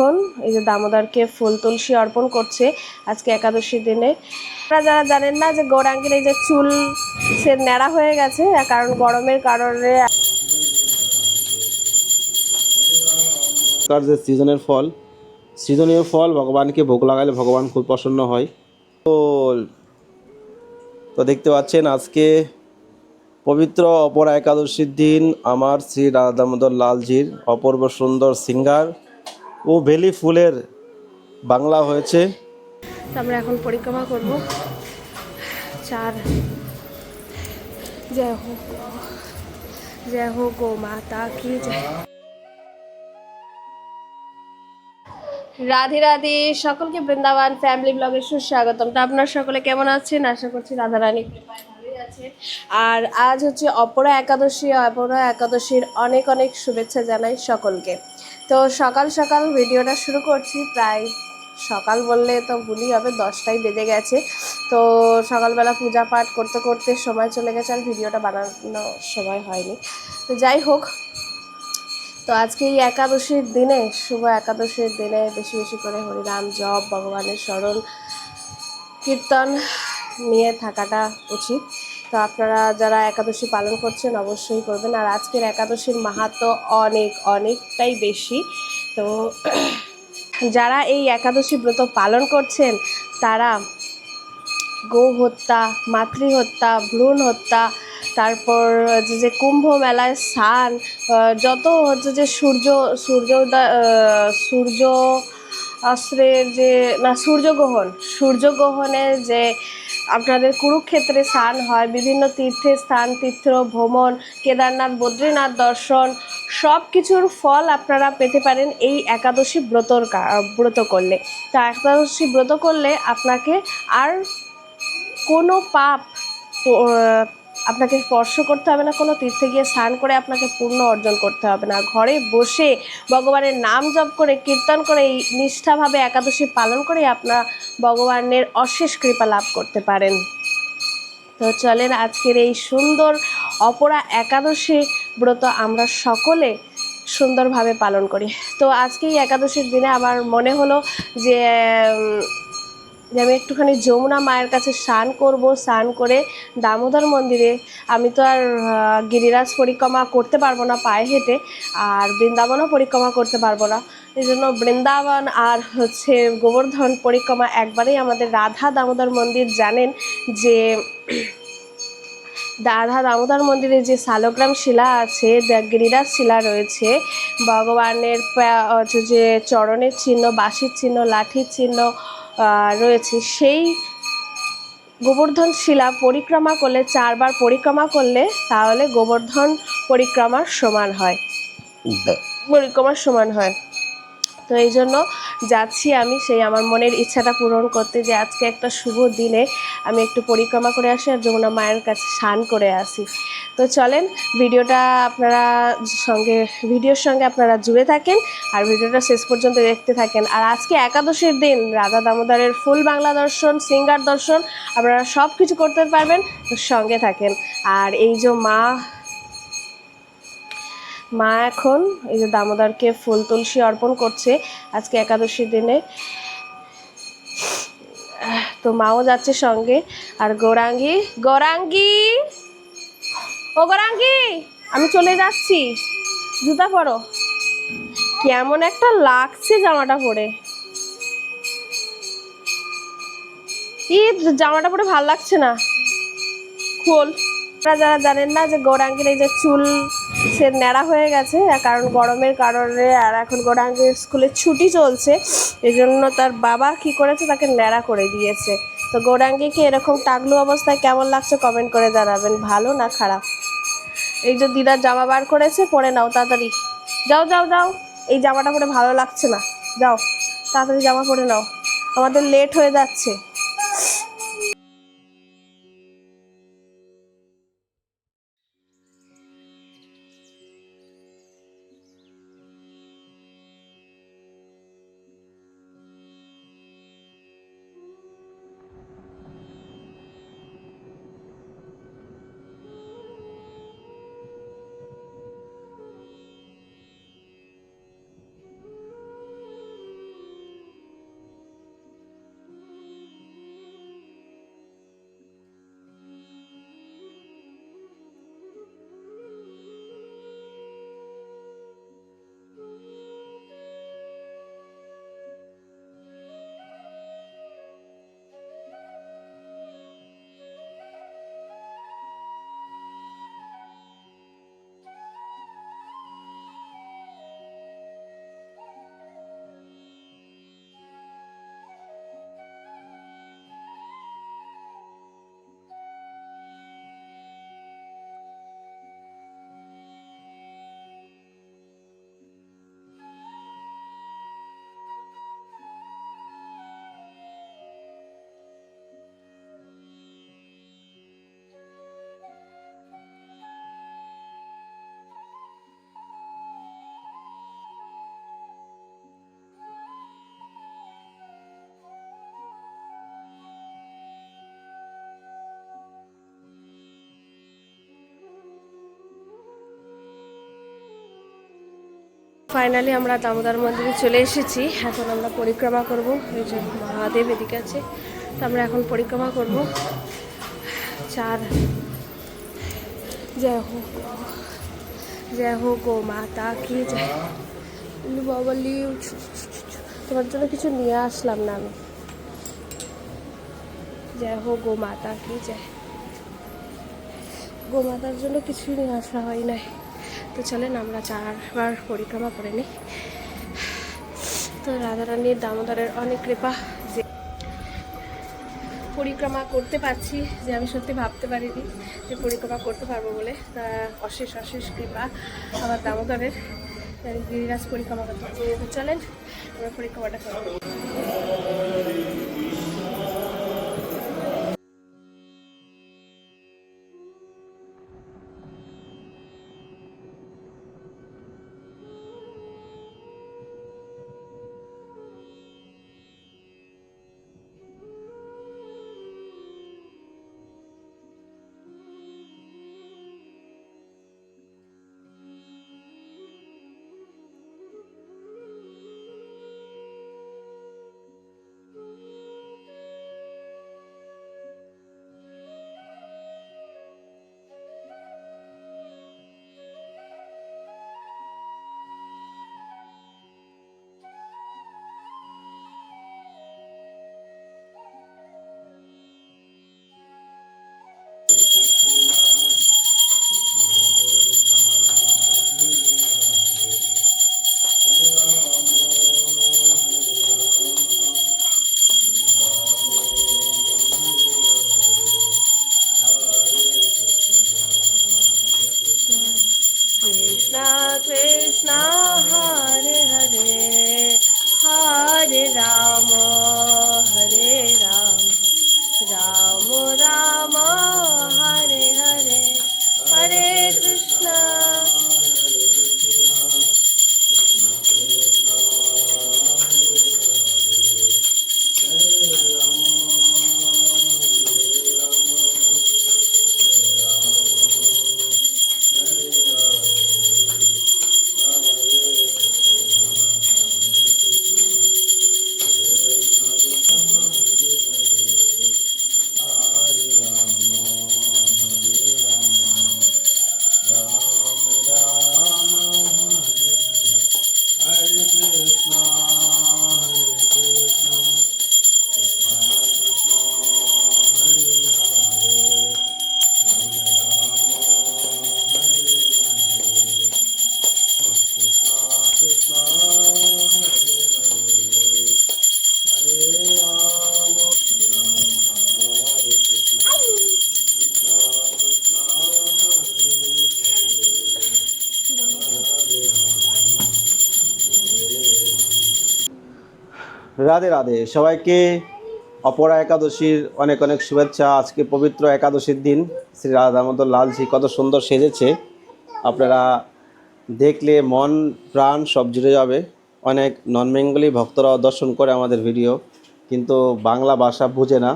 এখন এই যে দামোদরকে ফুল তুলসী অর্পণ করছে আজকে একাদশী দিনে। আপনারা যারা জানেন না যে গৌরাঙ্গের এই যে চুল সে ন্যাড়া হয়ে গেছে, কারণ গরমের কারণে যে সিজনের ফল, সিজনীয় ফল, ভগবানকে ভোগ লাগালে ভগবান খুব প্রসন্ন হয়। তো তো দেখতে পাচ্ছেন আজকে পবিত্র অপরা একাদশীর দিন, আমার শ্রী রাধা দামোদর লালজির অপূর্ব সুন্দর সিঙ্গার। ও বেলি ফুলের বাংলা হয়েছে। আমরা এখন পরিক্রমা করব। চার। জয় হো জয় হো গো মাতা কি জয়। রাধে রাধে, সকলকে বৃন্দাবন ফ্যামিলি ব্লগে সুস্বাগতম। তো আপনার সকলে কেমন আছেন? আশা করছি রাধা রানী ভালোই আছে। আর আজ হচ্ছে অপরা একাদশী, অপরা একাদশীর অনেক অনেক শুভেচ্ছা জানাই সকলকে। তো সকাল সকাল ভিডিওটা শুরু করছি, প্রায় সকাল বললে তো ভুলই হবে, দশটাই বেজে গেছে। তো সকালবেলা পূজা পাঠ করতে করতে সময় চলে গেছে আর ভিডিওটা বানানো সময় হয়নি। তো যাই হোক, তো আজকে এই একাদশীর দিনে, শুভ একাদশীর দিনে বেশি বেশি করে হরিনাম, জপ, ভগবানের স্মরণ কীর্তন নিয়ে থাকাটা উচিত। তো আপনারা যারা একাদশী পালন করছেন অবশ্যই করবেন। আর আজকের একাদশীর মাহাত্ম অনেক, অনেকটাই বেশি। তো যারা এই একাদশী ব্রত পালন করছেন, তারা গো হত্যা মাতৃ হত্যা ভ্রূণ হত্যা তারপর হচ্ছে যে কুম্ভ মেলায় স্নান যত হচ্ছে যে সূর্য সূর্যোদয় সূর্য অস্ত্রের যে, না সূর্যগ্রহণ সূর্যগ্রহণের যে আপনাদের কুরুক্ষেত্রে স্নান হয়, বিভিন্ন তীর্থে স্থান, তীর্থ ভ্রমণ, কেদারনাথ, বদ্রীনাথ দর্শন সব কিছুর ফল আপনারা পেতে পারেন এই একাদশী ব্রতর ব্রত করলে। তা একাদশী ব্রত করলে আপনাকে আর কোনো পাপ আপনাকে স্পর্শ করতে হবে না, কোনো তীর্থে গিয়ে স্নান করে আপনাকে পূর্ণ অর্জন করতে হবে না। ঘরে বসে ভগবানের নাম জপ করে, কীর্তন করে, এই নিষ্ঠাভাবে একাদশী পালন করে আপনার ভগবানের অশেষ কৃপা লাভ করতে পারেন। তো চলেন আজকের এই সুন্দর অপরা একাদশী ব্রত আমরা সকলে সুন্দরভাবে পালন করি। তো আজকে এই একাদশীর দিনে আমার মনে হলো যে যে আমি একটুখানি যমুনা মায়ের কাছে স্নান করব, স্নান করে দামোদর মন্দিরে আমি তো আর গিরিরাজ পরিক্রমা করতে পারব না পায়ে হেঁটে, আর বৃন্দাবনও পরিক্রমা করতে পারব না। এই জন্য বৃন্দাবন আর হচ্ছে গোবর্ধন পরিক্রমা একবারেই আমাদের রাধা দামোদর মন্দির জানেন যে, রাধা দামোদর মন্দিরে যে শালগ্রাম শিলা আছে গিরিরাজ শিলা রয়েছে, ভগবানের যে চরণের চিহ্ন, বাঁশির চিহ্ন, লাঠির চিহ্ন রয়েছে। সেই গোবর্ধন শিলা পরিক্রমা করলে চারবার পরিক্রমা করলে তাহলে গোবর্ধন পরিক্রমার সমান হয়। পরিক্রমার সমান হয়। তো এই জন্য যাচ্ছি আমি সেই আমার মনের ইচ্ছাটা পূরণ করতে যে আজকে একটা শুভ দিনে আমি একটু পরিক্রমা করে আসি আর যমুনা মায়ের কাছে স্নান করে আসি। তো চলেন, ভিডিওটা আপনারা সঙ্গে, ভিডিওর সঙ্গে আপনারা জুড়ে থাকেন আর ভিডিওটা শেষ পর্যন্ত দেখতে থাকেন। আর আজকে একাদশীর দিন, রাধা দামোদরের ফুল বাংলা দর্শন, সিঙ্গার দর্শন, আপনারা সব কিছু করতে পারবেন, সঙ্গে থাকেন। আর এই যে মা মা এখন এই যে দামোদরকে ফুল তুলসী অর্পণ করছে আজকে একাদশীর দিনে। তো মাও যাচ্ছে সঙ্গে। আর গৌরাঙ্গী গৌরাঙ্গী! ও গৌরাঙ্গী, আমি চলে যাচ্ছি। জুতা পরো। কেমন একটা লাগছে জামাটা পরে। ই জামাটা পরে ভালো লাগছে না। খোল। আপনারা যারা জানেন না যে গৌরাঙ্গের এই যে চুল, সে ন্যাড়া হয়ে গেছে, কারণ গরমের কারণে আর এখন গৌরাঙ্গের স্কুলে ছুটি চলছে এই জন্য তার বাবা কি করেছে, তাকে ন্যাড়া করে দিয়েছে। তো গৌরাঙ্গীকে এরকম টাকলু অবস্থায় কেমন লাগছে কমেন্ট করে জানাবেন, ভালো না খারাপ? এই যে দিদার জামা বার করেছে, পরে নাও তাড়াতাড়ি। যাও যাও যাও, এই জামাটা পরে ভালো লাগছে না। যাও, তাড়াতাড়ি জামা পরে নাও। আমাদের লেট হয়ে যাচ্ছে। ফাইনালি আমরা দামোদর মন্দিরে চলে এসেছি। এখন আমরা পরিক্রমা করব। এই যে মহাদেব এদিকে আছে। তো আমরা এখন পরিক্রমা করব। চার। জয় হো। জয় হো গো মাতা কি জয়। লিউ তোমার জন্য কিছু নিয়ে আসলাম না আমি। জয় হোক গো মাতা কি জয়। গোমাতার জন্য কিছুই নিয়ে আসা হয় নাই। তো চলেন আমরা চারবার পরিক্রমা করে নিই। তো রাধারানীর দামোদরের অনেক কৃপা যে পরিক্রমা করতে পারছি যে আমি সত্যি ভাবতে পারিনি যে পরিক্রমা করতে পারব বলে। তা অশেষ অশেষ কৃপা আমার দামোদরের। গিরিরাজ পরিক্রমা করতে চলেন, আমরা পরিক্রমাটা করব Hare Krishna Ram Ram Radhe Radhe. সবাইকে অপরা একাদশীর অনেক অনেক শুভেচ্ছা। আজকে পবিত্র একাদশীর দিন। শ্রী রাধা দামোদর লালজি কত সুন্দর সেজেছে। আপনারা দেখলে মন, প্রাণ সব জুড়ে যাবে। অনেক নন বেঙ্গলি ভক্তরাও দর্শন করে আমাদের ভিডিও। কিন্তু বাংলা ভাষা বুঝে না।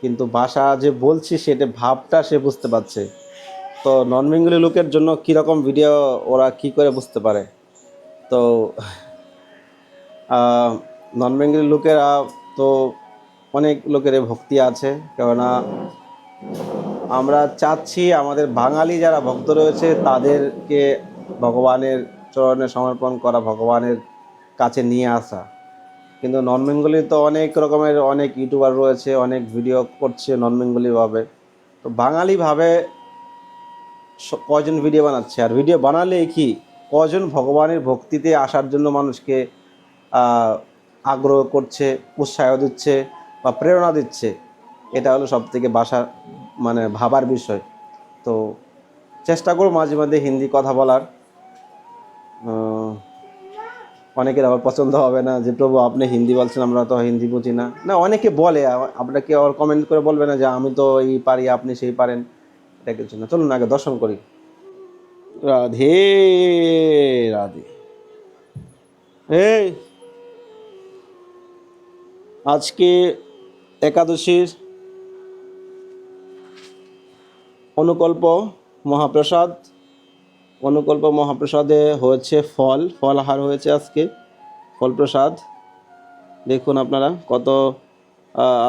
কিন্তু ভাষা যে বলছি, সেটা ভাবটা সে বুঝতে পারছে। তো নন বেঙ্গলি লোকের জন্য কীরকম ভিডিও ওরা কি করে বুঝতে পারে? তো নন বেঙ্গলি লোকেরা তো অনেক লোকের ভক্তি আছে, কেননা আমরা চাচ্ছি আমাদের বাঙালি যারা ভক্ত রয়েছে তাদেরকে ভগবানের চরণে সমর্পণ করা, ভগবানের কাছে নিয়ে আসা। কিন্তু নন বেঙ্গলি তো অনেক রকমের, অনেক ইউটিউবার রয়েছে, অনেক ভিডিও করছে নন বেঙ্গলিভাবে তো বাঙালিভাবে কজন ভিডিও বানাচ্ছে? আর ভিডিও বানালে কি? কজন ভগবানের ভক্তিতে আসার জন্য মানুষকে আগ্রহ করছে, উৎসাহ দিচ্ছে বা প্রেরণা দিচ্ছে, এটা হলো সব থেকে বাসা মানে ভাবার বিষয়। তো চেষ্টা করব মাঝে মাঝে হিন্দি কথা বলার। অনেকের আবার পছন্দ হবে না যে, প্রভু, আপনি হিন্দি বলছেন, আমরা তো হিন্দি বুঝি না। না, অনেকে বলে, আপনাকে আবার কমেন্ট করে বলবে না যে, আমি তো এই পারি, আপনি সেই পারেন? এটা কিছু না। চলুন আগে দর্শন করি। রাধে রাধে। এই আজকে একাদশীর অনুকল্প মহাপ্রসাদ, অনুকল্প মহাপ্রসাদে হয়েছে ফল ফল ফলহার হয়েছে আজকে, ফল প্রসাদ। দেখুন আপনারা কত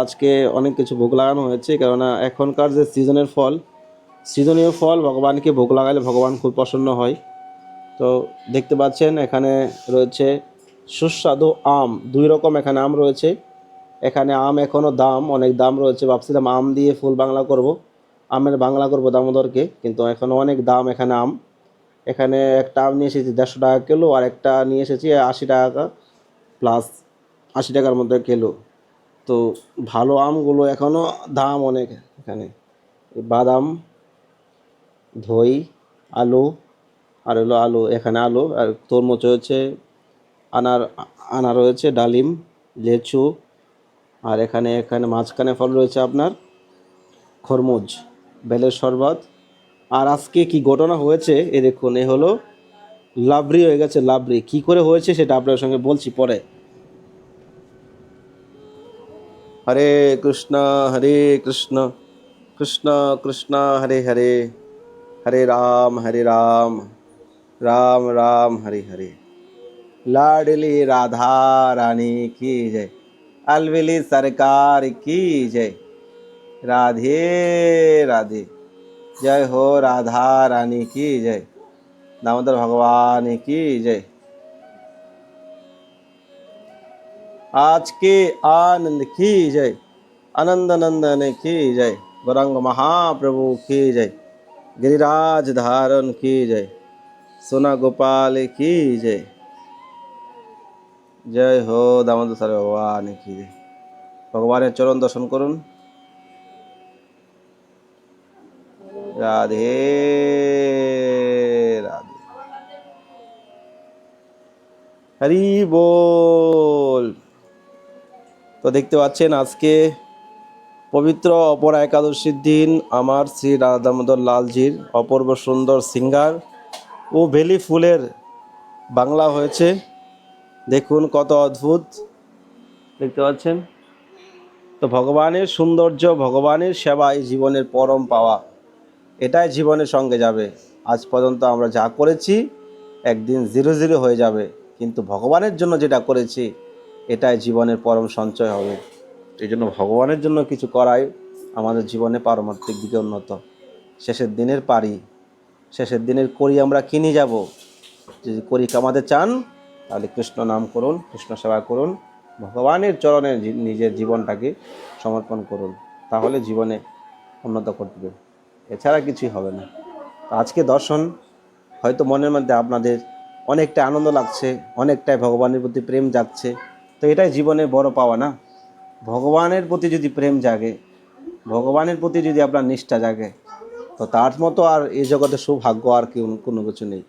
আজকে অনেক কিছু ভোগ লাগানো হয়েছে, কেননা এখনকার যে সিজনের ফল, সিজনীয় ফল ভগবানকে ভোগ লাগালে ভগবান খুব প্রসন্ন হয়। তো দেখতে পাচ্ছেন এখানে রয়েছে সুস্বাদু আম, দুই রকম এখানে আম রয়েছে। এখানে আম এখনও দাম, অনেক দাম রয়েছে। ভাবছিলাম আম দিয়ে ফুল বাংলা করব। আমের বাংলা করব দামোদরকে, কিন্তু এখনও অনেক দাম এখানে আম। এখানে একটা আম নিয়ে এসেছি দেড়শো টাকা কিলো, আর একটা নিয়ে এসেছি আশি টাকা প্লাস আশি টাকার মধ্যে কিলো। তো ভালো আমগুলো এখনও দাম অনেক এখানে। বাদাম, দই, আলু, আর হলো আলু, এখানে আলু, আর তরমুজ রয়েছে, আনার, আনা রয়েছে, ডালিম, লেচু আর এখানে এখানে মাঝখানে ফল রয়েছে আপনার খরমুজ, বেলের শরবত। আর আজকে কি ঘটনা হয়েছে? এ দেখুন, এ হলো লাবরি হয়ে গেছে লাভরি কি করে হয়েছে সেটা আপনার সঙ্গে বলছি পরে। হরে কৃষ্ণ হরে কৃষ্ণ কৃষ্ণ কৃষ্ণ, হরে হরে হরে রাম হরে রাম রাম রাম, হরে হরে। লাডলি রাধা রানী, কি জয়। अलविली सरकार की जय। राधे राधे। जय हो राधा रानी की जय। दामोदर भगवान की जय। आज के आनंद की जय। आनंद नंदन की जय। गौरंग महाप्रभु की जय। गिरिराज धारण की जय। सोना गोपाल की जय। জয় হো দামোদর স্যার ভগবান কি জয় ভগবানের চরণ দর্শন করুন। রাধে রাধে। হরি বল। তো দেখতে পাচ্ছেন আজকে পবিত্র অপরা একাদশীর দিন আমার শ্রী রাধা দামোদর লালজির অপূর্ব সুন্দর সিঙ্গার ও বেলি ফুলের বাংলা হয়েছে। দেখুন কত অদ্ভুত। দেখতে পাচ্ছেন? তো ভগবানের সৌন্দর্য, ভগবানের সেবাই জীবনের পরম পাওয়া। এটাই জীবনের সঙ্গে যাবে। আজ পর্যন্ত আমরা যা করেছি, একদিন জিরো জিরো হয়ে যাবে। কিন্তু ভগবানের জন্য যেটা করেছি, এটাই জীবনের পরম সঞ্চয় হবে। এই জন্য ভগবানের জন্য কিছু করাই আমাদের জীবনে পারমার্থিক দিকে উন্নত। শেষের দিনের পারি, শেষের দিনের করি আমরা কিনে যাব। যদি করি কামাতে চান তাহলে কৃষ্ণ নাম করুন, কৃষ্ণ সেবা করুন, ভগবানের চরণে নিজের জীবনটাকে সমর্পণ করুন, তাহলে জীবনে উন্নত করবে এছাড়া কিছুই হবে না। আজকে দর্শন, হয়তো মনের মধ্যে আপনাদের অনেকটা আনন্দ লাগছে, অনেকটাই ভগবানের প্রতি প্রেম জাগছে, তো এটাই জীবনের বড় পাওয়া না? ভগবানের প্রতি যদি প্রেম জাগে, ভগবানের প্রতি যদি আপনার নিষ্ঠা জাগে, তো তার মতো আর এই জগতে সৌভাগ্য আর কেউ কোনো কিছু নেই।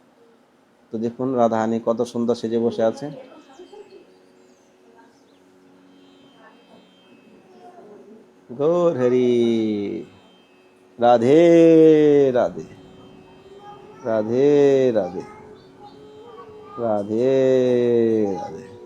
তো দেখুন, রাধাহানি কত সুন্দর সেজে বসে আছে। গৌর হরি, রাধে রাধে রাধে রাধে রাধে রাধে।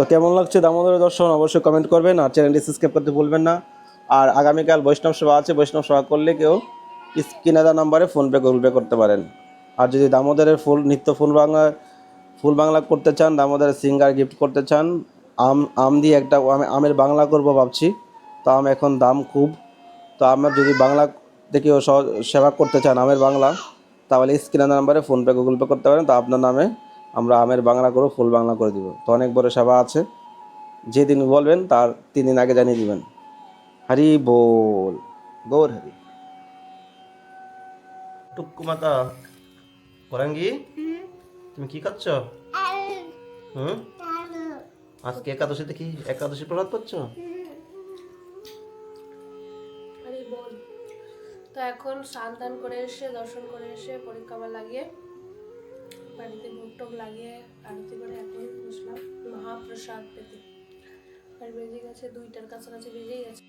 তো কেমন লাগছে দামোদর দর্শন অবশ্যই কমেন্ট করবেন আর চ্যানেলটি সাবস্ক্রাইব করতে ভুলবেন না। আর আগামীকাল বৈষ্ণব সেবা আছে, বৈষ্ণব সেবা করলে কেউ স্ক্রিনে দেওয়া নাম্বারে ফোনপে গুগল পে করতে পারেন। আর যদি দামোদরের ফুল, নিত্য ফুল বাংলা ফুল বাংলা করতে চান, দামোদরের সিঙ্গার গিফট করতে চান, আম আম দিয়ে একটা আমি, আমের বাংলা করব ভাবছি। তো আম এখন দাম খুব। তো আমার যদি বাংলা দেখেও সেবা করতে চান আমের বাংলা, তাহলে স্ক্রিনে নাম্বারে ফোনপে গুগল পে করতে পারেন। তো আপনার নামে আমরা আমের বাংলা করে ফুল বাংলা করে দিব। তো অনেক বড় সেবা আছে। যেদিন বলবেন তার তিন দিন আগে জানিয়ে দিবেন। হরি বল। গৌর হরি। টুকু মাতা পরাঙ্গি তুমি কি খাচ্ছ? হুম? আজকে একাদশীতে কি একাদশী প্রসাদ পাচ্ছ বল। তো এখন স্নান করে এসে দর্শন করে এসে পরীক্ষা লাগিয়ে বাড়িতে ভোগ টোক লাগিয়ে আরতি করে এখন বসলাম। মহাপ্রসাদ পেতে। আর বেজে গেছে দুইটার কাছাকাছি বেজেই গেছে।